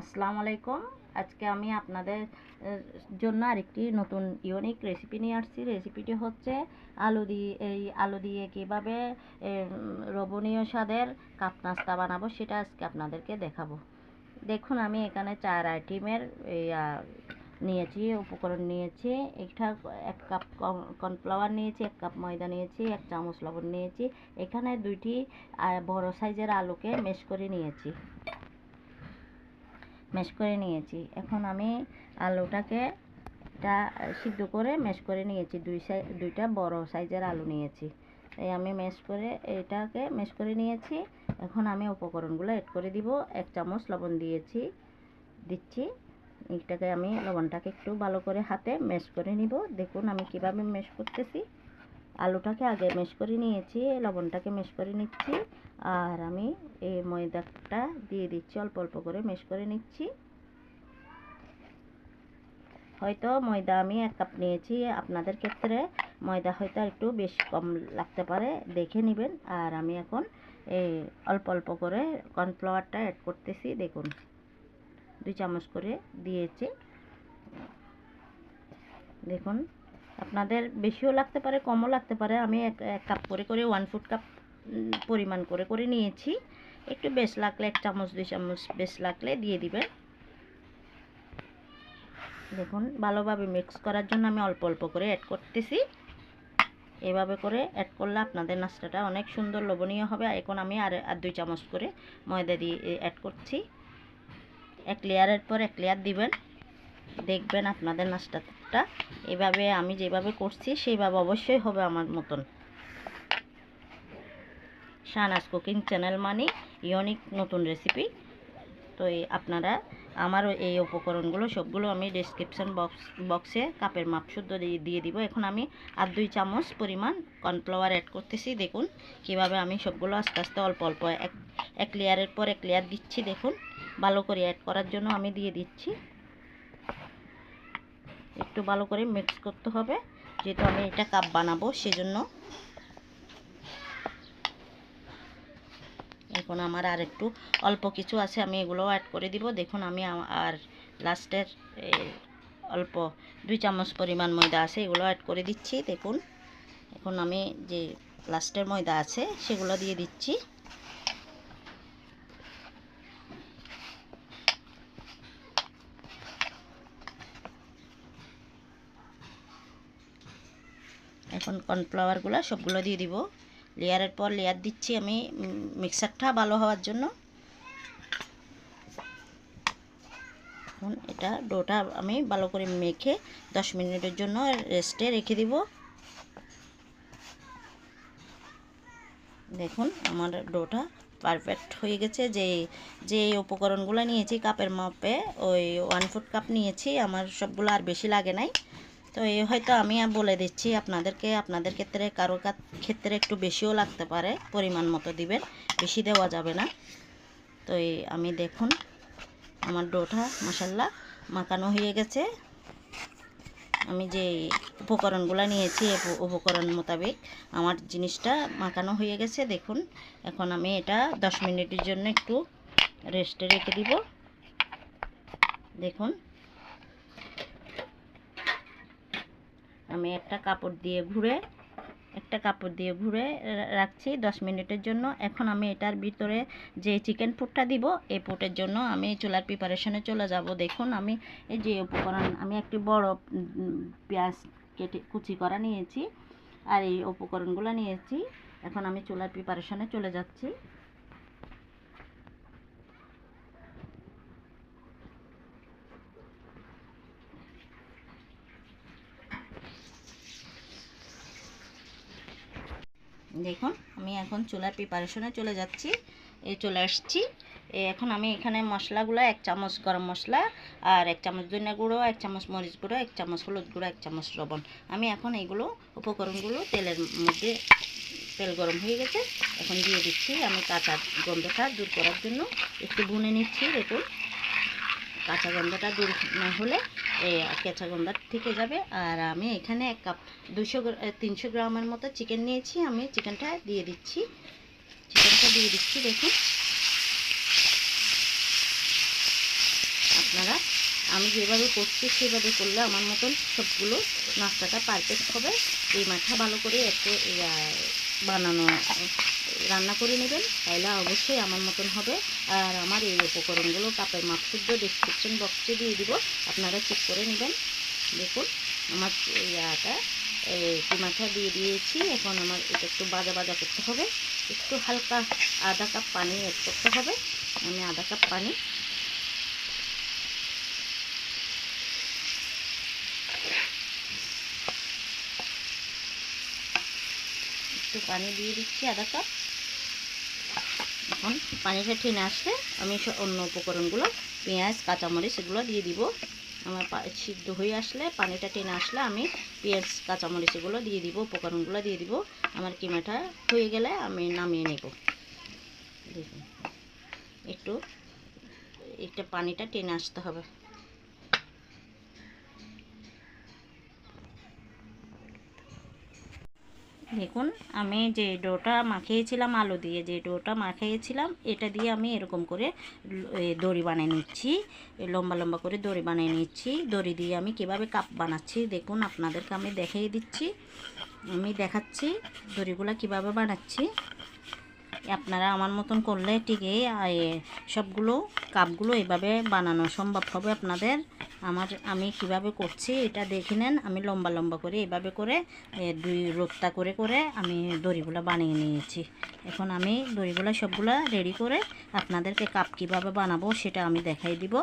আসসালামু আলাইকুম। আজকে আমি আপনাদের জন্য আরেকটি নতুন ইউনিক রেসিপি নিয়ে আসছি। রেসিপিটি হচ্ছে আলু দিয়ে, এই আলু দিয়ে কীভাবে লোভনীয় স্বাদের কাপ নাস্তা বানাবো সেটা আজকে আপনাদেরকে দেখাবো। দেখুন, আমি এখানে চার আইটেমের নিয়েছি, উপকরণ নিয়েছি। একটা, এক কাপ কর্নফ্লাওয়ার নিয়েছি, এক কাপ ময়দা নিয়েছি, এক চামচ লবণ নিয়েছি। এখানে দুইটি বড় সাইজের আলুকে মেশ করে নিয়েছি। ম্যাশ করে নিয়েছি। এখন আমি আলুটাকে এটা সিদ্ধ করে ম্যাশ করে নিয়েছি। দুই সাই দুইটা বড় সাইজের আলু নিয়েছি। এই আমি ম্যাশ করে এটাকে ম্যাশ করে নিয়েছি। এখন আমি উপকরণগুলো অ্যাড করে দিব। এক চামচ লবণ দিয়েছি, দিচ্ছি। এটাকে আমি লবণটাকে একটু ভালো করে হাতে ম্যাশ করে নিব। দেখুন আমি কীভাবে ম্যাশ করতেছি। আলুটাকে আগে ম্যাশ করে নিয়েছি, লবণটাকে ম্যাশ করে নিচ্ছি। আর আমি এই ময়দাটা দিয়ে দিচ্ছি, অল্প অল্প করে ম্যাশ করে নিচ্ছি। হয়তো ময়দা আমি এক কাপ নিয়েছি, আপনাদের ক্ষেত্রে ময়দা হয়তো একটু বেশি কম লাগতে পারে, দেখে নেবেন। আর আমি এখন এই অল্প অল্প করে কর্নফ্লাওয়ারটা অ্যাড করতেছি, দেখুন। দুই চামচ করে দিয়েছি। দেখুন, আপনাদের বেশিও লাগতে পারে, কমও লাগতে পারে। আমি এক এক কাপ করে করে ওয়ান ফুট কাপ পরিমাণ করে করে নিয়েছি। একটু বেশ লাগলে, এক চামচ, দুই চামচ বেশ লাগলে দিয়ে দিবেন। দেখুন, ভালোভাবে মিক্স করার জন্য আমি অল্প অল্প করে অ্যাড করতেছি। এভাবে করে অ্যাড করলে আপনাদের নাস্তাটা অনেক সুন্দর, লোভনীয় হবে। এখন আমি আর আর দুই চামচ করে ময়দা দিয়ে অ্যাড করছি। এক লেয়ারের পর এক লেয়ার দিবেন। দেখবেন আপনাদের নাস্তাটা এভাবে আমি যেভাবে করছি, সেইভাবে অবশ্যই হবে আমার মতন। শাহনাজ কুকিং চ্যানেল মানে ইউনিক নতুন রেসিপি তো এই আপনারা আমারও এই উপকরণগুলো সবগুলো আমি ডিসক্রিপশন বক্স বক্সে কাপের মাপ দিয়ে দিয়ে দিব। এখন আমি আর দুই চামচ পরিমাণ কর্নফ্লাওয়ার অ্যাড করতেছি। দেখুন কীভাবে আমি সবগুলো আস্তে আস্তে অল্প অল্প এক এক লেয়ারের পর এক লেয়ার দিচ্ছি। দেখুন ভালো করে অ্যাড করার জন্য আমি দিয়ে দিচ্ছি। একটু ভালো করে মিক্স করতে হবে। যেহেতু আমি এটা কাপ বানাবো, সেজন্য এখন আমার আর একটু অল্প কিছু আছে, আমি এগুলো অ্যাড করে দিব। দেখুন, আমি আর লাস্টের অল্প দুই চামচ পরিমাণ ময়দা আছে, এগুলো অ্যাড করে দিচ্ছি। দেখুন, এখন আমি যে লাস্টের ময়দা আছে, সেগুলো দিয়ে দিচ্ছি। এখন কর্নফ্লাওয়ারগুলো সবগুলো দিয়ে দিব। লেয়ারের পর লেয়ার দিচ্ছি আমি মিক্সারটা ভালো হওয়ার জন্য। এখন এটা ডোটা আমি ভালো করে মেখে দশ মিনিটের জন্য রেস্টে রেখে দিব। দেখুন, আমার ডোটা পারফেক্ট হয়ে গেছে। যে যে উপকরণগুলো নিয়েছি কাপের মাপে, ওই ওয়ান ফুট কাপ নিয়েছি, আমার সবগুলো আর বেশি লাগে নাই। তো এই হয়তো আমি বলে দিচ্ছি আপনাদেরকে, আপনাদের ক্ষেত্রে, কারও ক্ষেত্রে একটু বেশিও লাগতে পারে, পরিমাণ মতো দিবেন, বেশি দেওয়া যাবে না। তো এই আমি দেখুন, আমার ডোটা মশাল্লা মাখানো হয়ে গেছে। আমি যে উপকরণগুলো নিয়েছি উপকরণ মোতাবেক আমার জিনিসটা মাখানো হয়ে গেছে, দেখুন। এখন আমি এটা দশ মিনিটের জন্য একটু রেস্টে রেখে দিব। দেখুন। আমি একটা কাপড় দিয়ে ঘুরে, একটা কাপড় দিয়ে ঘুরে রাখছি দশ মিনিটের জন্য। এখন আমি এটার ভিতরে যে চিকেন ফুডটা দিব এই ফুডের জন্য আমি চুলার প্রিপারেশনে চলে যাব। দেখুন, আমি এই যে উপকরণ, আমি একটি বড় পেঁয়াজ কেটে কুচি করা নিয়েছি, আর এই উপকরণগুলো নিয়েছি। এখন আমি চুলার প্রিপারেশনে চলে যাচ্ছি। দেখুন, আমি এখন চুলার প্রিপারেশনে চলে যাচ্ছি। এই চলে আসছি। এ এখন আমি এখানে মশলাগুলো, এক চামচ গরম মশলা আর এক চামচ ধনিয়া গুঁড়ো, এক চামচ মরিচ গুঁড়ো, এক চামচ হলুদ গুঁড়ো, এক চামচ লবণ। আমি এখন এইগুলো উপকরণগুলো তেলের মধ্যে, তেল গরম হয়ে গেছে, এখন দিয়ে দিচ্ছি। আমি কাঁচা গন্ধটা দূর করার জন্য একটু ভুনে নিচ্ছি, দেখুন। কাঁচা গন্ধটা দূর না হলে এই কাঁচা গন্ধ থেকে যাবে। আর আমি এখানে এক কাপ দুশো তিনশো গ্রামের মতো চিকেন নিয়েছি। আমি চিকেনটা দিয়ে দিচ্ছি। চিকেনটা দিয়ে দিচ্ছি, দেখুন। আপনারা, আমি যেভাবে করছি, সেভাবে করলে আমার মতন সবগুলো নাস্তাটা পারফেক্ট হবে। এই মাথা ভালো করে একটু বানানো, রান্না করে নেবেন। তাহলে অবশ্যই আমার মতন হবে। আর আমার এই উপকরণগুলো কাপের মাপ শুদ্ধ ডিসক্রিপশন বক্সে দিয়ে দিব। আপনারা চেক করে নেবেন। দেখুন, আমার ইয়াটা মাথা দিয়ে দিয়েছি। এখন আমার এটা একটু বাজা বাজা করতে হবে। একটু হালকা আধা কাপ পানি অ্যাড করতে হবে। আমি আধা কাপ পানি একটু পানি দিয়ে দিচ্ছি আধা কাপ। এখন পানিটা টেনে আসলে আমি অন্য উপকরণগুলো, পেঁয়াজ, কাঁচামরিচ এগুলো দিয়ে দিব। আমার সিদ্ধ হয়ে আসলে, পানিটা টেনে আসলে আমি পেঁয়াজ, কাঁচামরিচ এগুলো দিয়ে দিব, উপকরণগুলো দিয়ে দিব। আমার কিমাটা হয়ে গেলে আমি নামিয়ে নেব। দেখুন, একটু, একটা পানিটা টেনে আসতে হবে। দেখুন, আমি যে ডোটা মাখিয়েছিলাম, আলু দিয়ে যে ডোটা মাখিয়েছিলাম, এটা দিয়ে আমি এরকম করে দড়ি বানিয়ে নিচ্ছি। লম্বা লম্বা করে দড়ি বানিয়ে নিচ্ছি। দড়ি দিয়ে আমি কীভাবে কাপ বানাচ্ছি, দেখুন, আপনাদেরকে আমি দেখিয়ে দিচ্ছি। আমি দেখাচ্ছি দড়িগুলো কীভাবে বানাচ্ছি। আপনারা আমার মতন করলে ঠিক সবগুলো কাপগুলো এভাবে বানানো সম্ভব হবে আপনাদের। আমার, আমি কীভাবে করছি এটা দেখে নেন। আমি লম্বা লম্বা করে এভাবে করে দুই রোগতা করে করে আমি দড়িগুলো বানিয়ে নিয়েছি। এখন আমি দড়িগুলো সবগুলো রেডি করে আপনাদেরকে কাপ কীভাবে বানাবো সেটা আমি দেখাই দিব।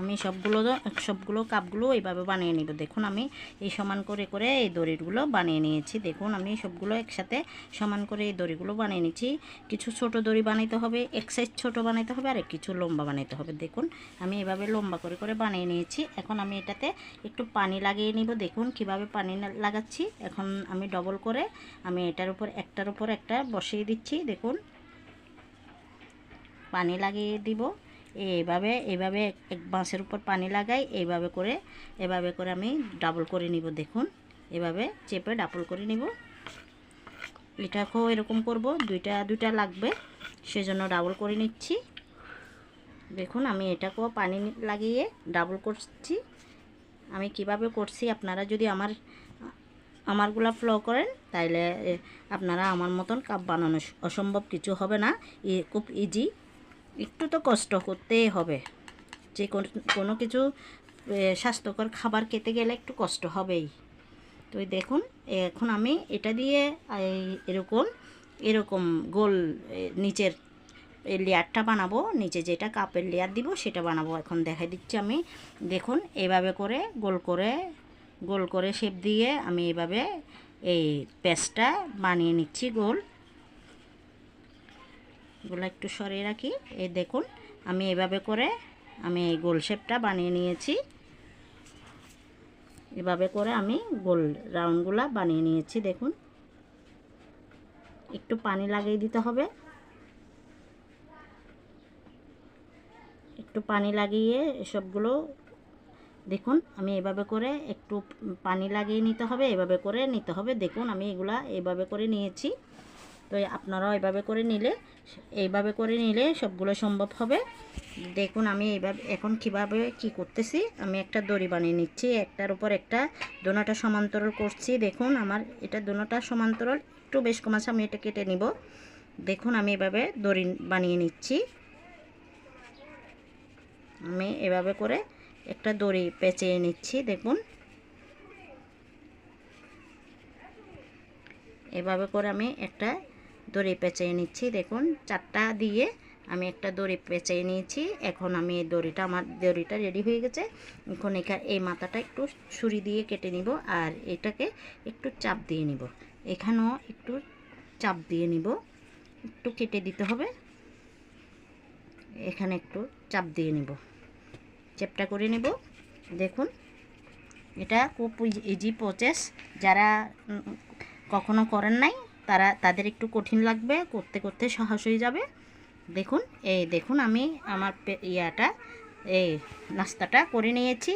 আমি সবগুলো সবগুলো কাপগুলো এইভাবে বানিয়ে নিব। দেখুন, আমি এই সমান করে করে এই দড়িগুলো বানিয়ে নিয়েছি। দেখুন, আমি সবগুলো একসাথে সমান করে এই দড়িগুলো বানিয়ে নিয়েছি কিছু ছোট দড়ি বানাইতে হবে, এক সাইজ ছোটো বানাইতে হবে আর কিছু লম্বা বানাইতে হবে। দেখুন, আমি এভাবে লম্বা করে করে বানিয়ে নিয়েছি। এখন আমি এটাতে একটু পানি লাগিয়ে নিব। দেখুন, কীভাবে পানি লাগাচ্ছি। এখন আমি ডবল করে আমি এটার উপর, একটার উপর একটা বসিয়ে দিচ্ছি। দেখুন, পানি লাগিয়ে দিব। এইভাবে এইভাবে এক- বাঁশের উপর পানি লাগাই, এইভাবে করে, এভাবে করে আমি ডাবল করে নিব, দেখুন। এভাবে চেপে ডাবল করে নিব। এটাকেও এরকম করব, দুইটা দুইটা লাগবে, সেজন্য ডাবল করে নিচ্ছি। দেখুন, আমি এটাকেও পানি লাগিয়ে ডাবল করছি। আমি কীভাবে করছি, আপনারা যদি আমার, আমারগুলা ফ্লো করেন, তাইলে আপনারা আমার মতন কাপ বানানো অসম্ভব কিছু হবে না। খুব ইজি একটু তো কষ্ট করতেই হবে। যে কোনো- কিছু স্বাস্থ্যকর খাবার খেতে গেলে একটু কষ্ট হবেই। তো দেখুন, এখন আমি এটা দিয়ে এরকম এরকম গোল নিচের লেয়ারটা বানাবো। নিচে যেটা কাপের লেয়ার দিব সেটা বানাবো। এখন দেখাই দিচ্ছি আমি। দেখুন এইভাবে করে গোল করে গোল করে শেপ দিয়ে আমি এইভাবে এই পেস্টটা বানিয়ে নিচ্ছি গোল। এগুলো একটু সরিয়ে রাখি। এই দেখুন, আমি এভাবে করে আমি এই গোল শেপটা বানিয়ে নিয়েছি। এভাবে করে আমি গোল রাউন্ডগুলা বানিয়ে নিয়েছি, দেখুন। একটু পানি লাগিয়ে দিতে হবে। একটু পানি লাগিয়ে এসবগুলো, দেখুন, আমি এভাবে করে একটু পানি লাগিয়ে নিতে হবে, এভাবে করে নিতে হবে। দেখুন, আমি এগুলা এভাবে করে নিয়েছি। তো আপনারাও এভাবে করে নিলে, এইভাবে করে নিলে সবগুলো সম্ভব হবে। দেখুন আমি এইভাবে, এখন কীভাবে কি করতেছি, আমি একটা দড়ি বানিয়ে নিচ্ছি, একটার উপর একটা দোনোটা সমান্তরাল করছি। দেখুন আমার এটা দোনোটা সমান্তরাল, একটু বেশ কম আছে, আমি এটা কেটে নিব। দেখুন আমি এভাবে দড়ি বানিয়ে নিচ্ছি। আমি এভাবে করে একটা দড়ি পেঁচিয়ে নিচ্ছি, দেখুন। এভাবে করে আমি একটা দড়ি পেঁচিয়ে নিচ্ছি। দেখুন, চারটা দিয়ে আমি একটা দড়ি পেঁচিয়ে নিয়েছি। এখন আমি এই দড়িটা, আমার দড়িটা রেডি হয়ে গেছে। এখন এখানে এই মাথাটা একটু ছুরি দিয়ে কেটে নিব আর এটাকে একটু চাপ দিয়ে নিব। এখানেও একটু চাপ দিয়ে নিব। একটু কেটে দিতে হবে। এখানে একটু চাপ দিয়ে নিব। চেপটা করে নেব। দেখুন, এটা খুব ইজি প্রসেস যারা কখনো করেন নাই তারা, তাদের একটু কঠিন লাগবে, করতে করতে সহজ হয়ে যাবে। দেখুন, এই দেখুন আমি আমার ইয়াটা, এই নাস্তাটা করে নিয়েছি।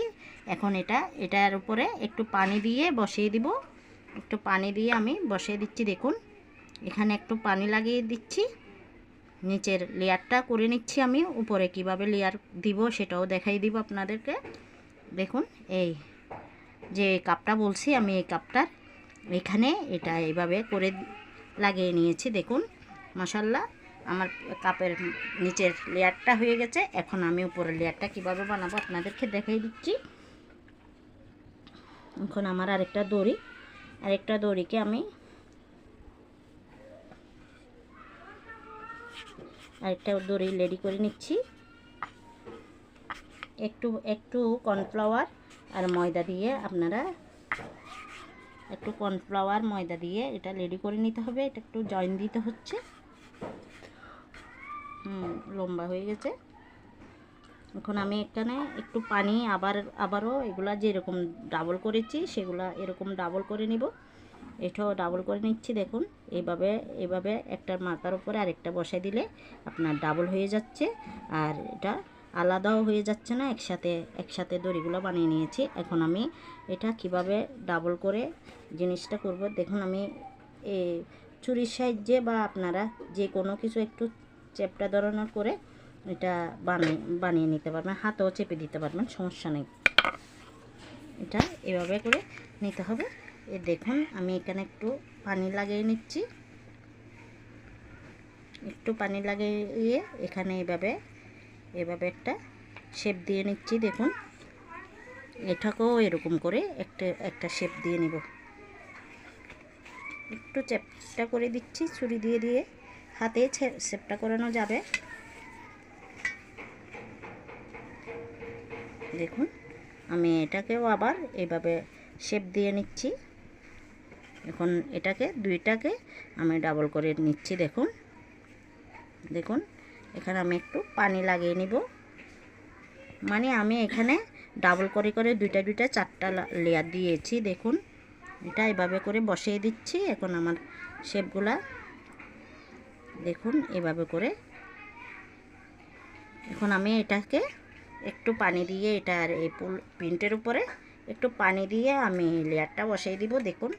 এখন এটা, এটার উপরে একটু পানি দিয়ে বসিয়ে দিব। একটু পানি দিয়ে আমি বসিয়ে দিচ্ছি, দেখুন। এখানে একটু পানি লাগিয়ে দিচ্ছি। নিচের লেয়ারটা করে নিচ্ছি আমি। উপরে কীভাবে লেয়ার দিব সেটাও দেখাই দিব আপনাদেরকে। দেখুন, এই যে কাপটা বলছি আমি, এই কাপটার এখানে এটা এইভাবে করে লাগিয়ে নিয়েছি, দেখুন মশাল্লা আমার কাপের নিচের লেয়ারটা হয়ে গেছে। এখন আমি উপরের লেয়ারটা কীভাবে বানাবো আপনাদেরকে দেখাই দিচ্ছি। এখন আমার আরেকটা দড়ি। আরেকটা দড়িকে আমি আরেকটা দড়ি রেডি করে নিচ্ছি। একটু একটু কর্নফ্লাওয়ার আর ময়দা দিয়ে আপনারা একটু কর্নফ্লাওয়ার ময়দা দিয়ে এটা রেডি করে নিতে হবে। এটা একটু জয়েন দিতে হচ্ছে। হুম, লম্বা হয়ে গেছে। এখন আমি এখানে একটু পানি আবার, আবারও এগুলা যেরকম ডাবল করেছি, সেগুলা এরকম ডাবল করে নিব। এটাও ডাবল করে নিচ্ছি, দেখুন। এইভাবে এভাবে একটার মাথার উপরে আরেকটা বসাই দিলে আপনার ডাবল হয়ে যাচ্ছে। আর এটা আলাদাও হয়ে যাচ্ছে না, একসাথে একসাথে দড়িগুলো বানিয়ে নিয়েছি। এখন আমি এটা কীভাবে ডাবল করে জিনিসটা করব? দেখুন, আমি এই চুরির সাহায্যে বা আপনারা যে কোনো কিছু একটু চেপটা ধরানোর করে এটা বানিয়ে বানিয়ে নিতে পারবেন, হাতেও চেপে দিতে পারবেন, সমস্যা নেই। এটা এভাবে করে নিতে হবে। এ দেখুন, আমি এখানে একটু পানি লাগিয়ে নিচ্ছি। একটু পানি লাগিয়ে এখানে এভাবে এভাবে একটা শেপ দিয়ে নিচ্ছি, দেখুন। এটাকেও এরকম করে একটা একটা শেপ দিয়ে নিব। একটু চেপটা করে দিচ্ছি, ছুরি দিয়ে দিয়ে। হাতে শেপটা করানো যাবে। দেখুন, আমি এটাকেও আবার এইভাবে শেপ দিয়ে নিচ্ছি। এখন এটাকে, দুইটাকে আমি ডাবল করে নিচ্ছি, দেখুন। দেখুন এখানে আমি একটু পানি লাগিয়ে নিব। মানে আমি এখানে ডাবল করে করে দুইটা দুইটা চারটা লেয়ার দিয়েছি, দেখুন। এটা এভাবে করে বসিয়ে দিচ্ছি, এখন আমার শেপগুলা, দেখুন, এভাবে করে। এখন আমি এটাকে একটু পানি দিয়ে এটার এই পুল প্রিন্টের উপরে একটু পানি দিয়ে আমি লেয়ারটা বসিয়ে দিব, দেখুন।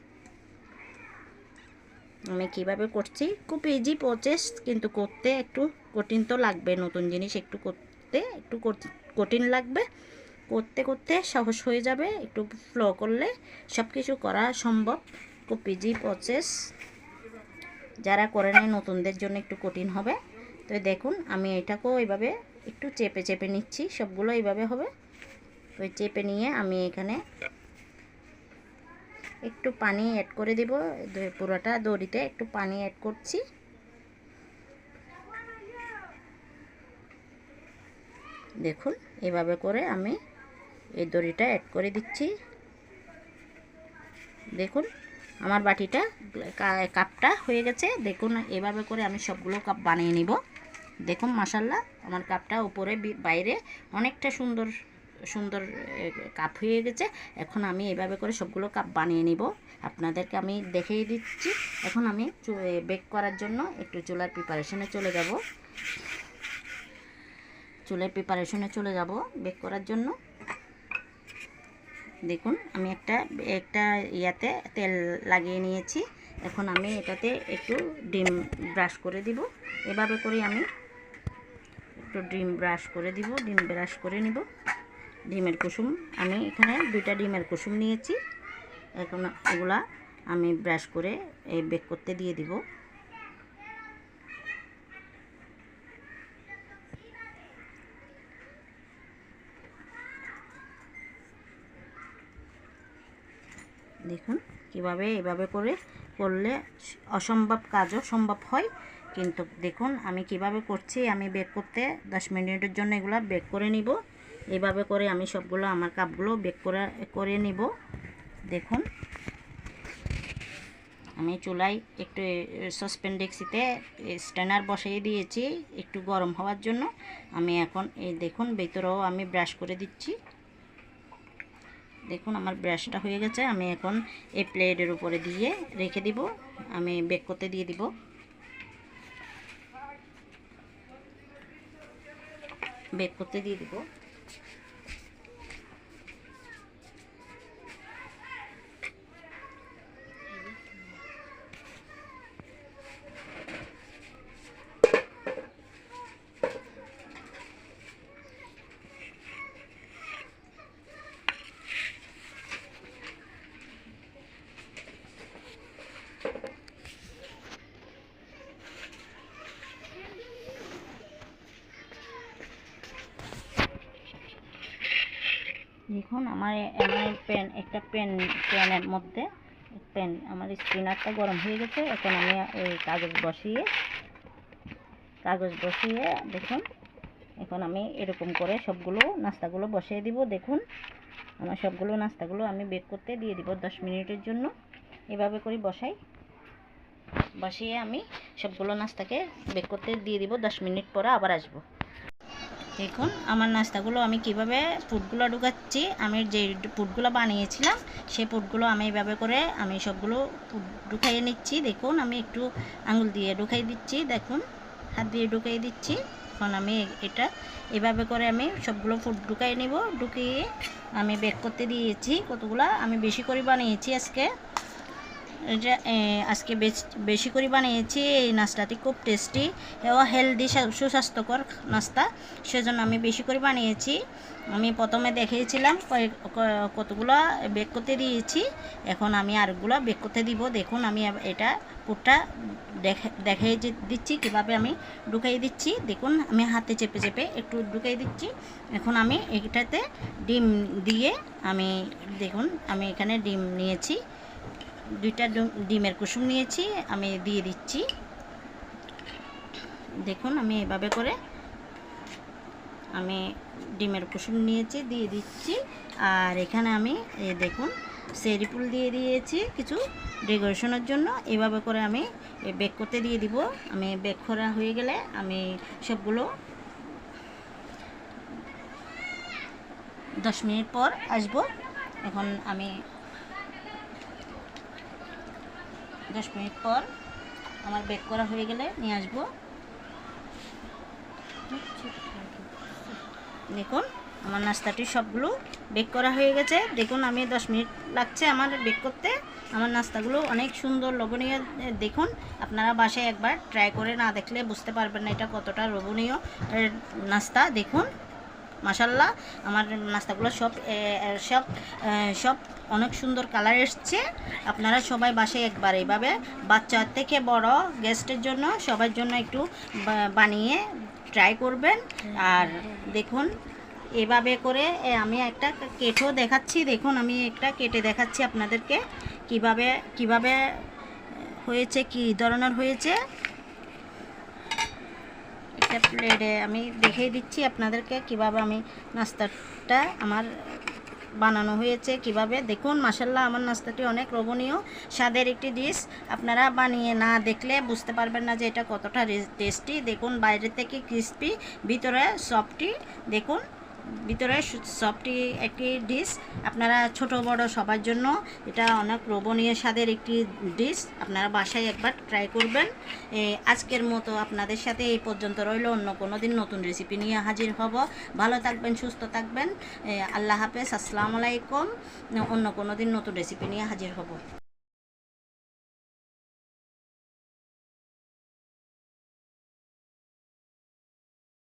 আমি কীভাবে করছি? খুব ইজি প্রসেস কিন্তু করতে একটু কঠিন তো লাগবে। নতুন জিনিস একটু করতে, একটু কঠিন লাগবে। করতে করতে সহজ হয়ে যাবে। একটু ফ্লো করলে সব কিছু করা সম্ভব। খুব ইজি প্রসেস যারা করে নেয় নতুনদের জন্য একটু কঠিন হবে। তো দেখুন, আমি এটাকেও এইভাবে একটু চেপে চেপে নিচ্ছি। সবগুলো এইভাবে হবে। তো চেপে নিয়ে আমি এখানে একটু পানি অ্যাড করে দিব। পুরোটা দড়িতে একটু পানি অ্যাড করছি। দেখুন, এভাবে করে আমি এই দড়িটা অ্যাড করে দিচ্ছি। দেখুন, আমার বাটিটা কাপটা হয়ে গেছে। দেখুন, এভাবে করে আমি সবগুলো কাপ বানিয়ে নিব। দেখুন মাসাল্লাহ আমার কাপটা উপরে বাইরে অনেকটা সুন্দর সুন্দর কাপ হয়ে গেছে। এখন আমি এভাবে করে সবগুলো কাপ বানিয়ে নিব। আপনাদেরকে আমি দেখিয়ে দিচ্ছি। এখন আমি বেক করার জন্য একটু চুলার প্রিপারেশনে চলে যাব। চুলের প্রিপারেশনে চলে যাব বেক করার জন্য। দেখুন, আমি একটা একটা ইয়াতে তেল লাগিয়ে নিয়েছি। এখন আমি এটাতে একটু ডিম ব্রাশ করে দিব। এভাবে করে আমি একটু ডিম ব্রাশ করে দিব, ডিম ব্রাশ করে নিব। ডিমের কুসুম। আমি এখানে দুইটা ডিমের কুসুম নিয়েছি। এখন এগুলা আমি ব্রাশ করে এই বেক করতে দিয়ে দিব। দেখুন কীভাবে এভাবে করে করলে অসম্ভব কাজও সম্ভব হয়। কিন্তু দেখুন আমি কীভাবে করছি, আমি বেক করতে দশ মিনিটের জন্য এগুলো বেক করে নিব। এইভাবে করে আমি সবগুলো আমার কাপগুলো বেক করে করে নিব। দেখুন। আমি চুলায় একটু সসপেন ডেক্সিতে স্ট্যানার বসিয়ে দিয়েছি একটু গরম হওয়ার জন্য। আমি এখন এই দেখুন, ভেতরেও আমি ব্রাশ করে দিচ্ছি। দেখুন, আমার ব্রাশটা হয়ে গেছে। আমি এখন এই প্লেটের উপরে দিয়ে রেখে দিব। আমি বেক করতে দিয়ে দিব। বেক করতে দিয়ে দিব। দেখুন আমার আমার পেন, একটা পেন, পেনের মধ্যে পেন, আমার স্পিনারটা গরম হয়ে গেছে, এখন আমি এই কাগজ বসিয়ে কাগজ বসিয়ে দেখুন, এখন আমি এরকম করে সবগুলো নাস্তাগুলো বসিয়ে দিব, দেখুন, আমার সবগুলো নাস্তাগুলো আমি বেক করতে দিয়ে দিব দশ মিনিটের জন্য, এভাবে করে বসাই, বসিয়ে আমি সবগুলো নাস্তাকে বেক করতে দিয়ে দিব, দশ মিনিট পরে আবার আসব। দেখুন, আমার নাস্তাগুলো আমি কীভাবে পুটগুলো ঢুকাচ্ছি, আমি যে পুটগুলো বানিয়েছিলাম সেই পুটগুলো আমি এইভাবে করে আমি সবগুলো ঢুকাইয়ে নিচ্ছি। দেখুন, আমি একটু আঙুল দিয়ে ঢুকাই দিচ্ছি, দেখুন, হাত দিয়ে ঢুকাই দিচ্ছি। এখন আমি এটা এভাবে করে আমি সবগুলো ফুড ঢুকাই নিব, ঢুকিয়ে আমি বেক করতে দিয়েছি। কতগুলো আমি বেশি করে বানিয়েছি আজকে। এটা আজকে বেশ- করে বানিয়েছি। এই নাস্তাটি খুব টেস্টি এবং হেলদি সুস্বাস্থ্যকর নাস্তা। সেজন্য আমি বেশি করে বানিয়েছি। আমি প্রথমে দেখিয়েছিলাম কতগুলো বেক করতে দিয়েছি। এখন আমি আরগুলো বেক করতে দিব। দেখুন, আমি এটা পুরটা দেখে, দেখিয়ে দিচ্ছি, কীভাবে আমি ঢুকাই দিচ্ছি। দেখুন, আমি হাতে চেপে চেপে একটু ঢুকাই দিচ্ছি। এখন আমি এটাতে ডিম দিয়ে আমি, দেখুন, আমি এখানে ডিম নিয়েছি। দুইটা ডিম- ডিমের কুসুম নিয়েছি, আমি দিয়ে দিচ্ছি। দেখুন, আমি এভাবে করে আমি ডিমের কুসুম নিয়েছি, দিয়ে দিচ্ছি। আর এখানে আমি দেখুন সেরি ফুল দিয়ে দিয়েছি কিছু ডেকোরেশনের জন্য। এভাবে করে আমি বেক করতে দিয়ে দিব। আমি বেক করা হয়ে গেলে আমি সবগুলো দশ মিনিট পর আসব। এখন আমি দশ মিনিট পর আমার বেক করা হয়ে গেলে নিয়ে আসব। দেখুন আমার নাস্তাটি সবগুলো বেক করা হয়ে গেছে। দেখুন আমি দশ মিনিট লাগছে আমার বেক করতে। আমার নাস্তাগুলো অনেক সুন্দর এ, দেখুন আপনারা বাসায় একবার ট্রাই করে না দেখলে বুঝতে পারবেন না এটা কতটা এ, নাস্তা। দেখুন মাসাল্লাহ আমার নাস্তাগুলো সব সব সব অনেক সুন্দর কালার এসছে। আপনারা সবাই বাসায় একবার এইভাবে বাচ্চা থেকে বড় গেস্টের জন্য সবার জন্য একটু বানিয়ে ট্রাই করবেন। আর দেখুন, এভাবে করে আমি একটা কেটেও দেখাচ্ছি। দেখুন, আমি একটা কেটে দেখাচ্ছি আপনাদেরকে। কীভাবে কীভাবে হয়েছে, কি ধরনের হয়েছে। একটা প্লেটে আমি দেখিয়ে দিচ্ছি আপনাদেরকে কীভাবে আমি নাস্তাটা আমার বানানো হয়েছে, কীভাবে। দেখুন মাসাল্লাহ আমার নাস্তাটি অনেক লোভনীয়। স্বাদের একটি ডিশ আপনারা বানিয়ে না দেখলে বুঝতে পারবেন না যে এটা কতটা টেস্টি। দেখুন, বাইরে থেকে ক্রিস্পি ভিতরে সফটি দেখুন ভিতরে সফটি একটি ডিশ আপনারা ছোট বড় সবার জন্য এটা অনেক লোভনীয় স্বাদের একটি ডিশ আপনারা বাসায় একবার ট্রাই করবেন। আজকের মতো আপনাদের সাথে এই পর্যন্ত রইল। অন্য কোনো দিন নতুন রেসিপি নিয়ে হাজির হব। ভালো থাকবেন, সুস্থ থাকবেন। আল্লাহ হাফেজ, আসসালামু আলাইকুম। অন্য কোনো দিন নতুন রেসিপি নিয়ে হাজির হব।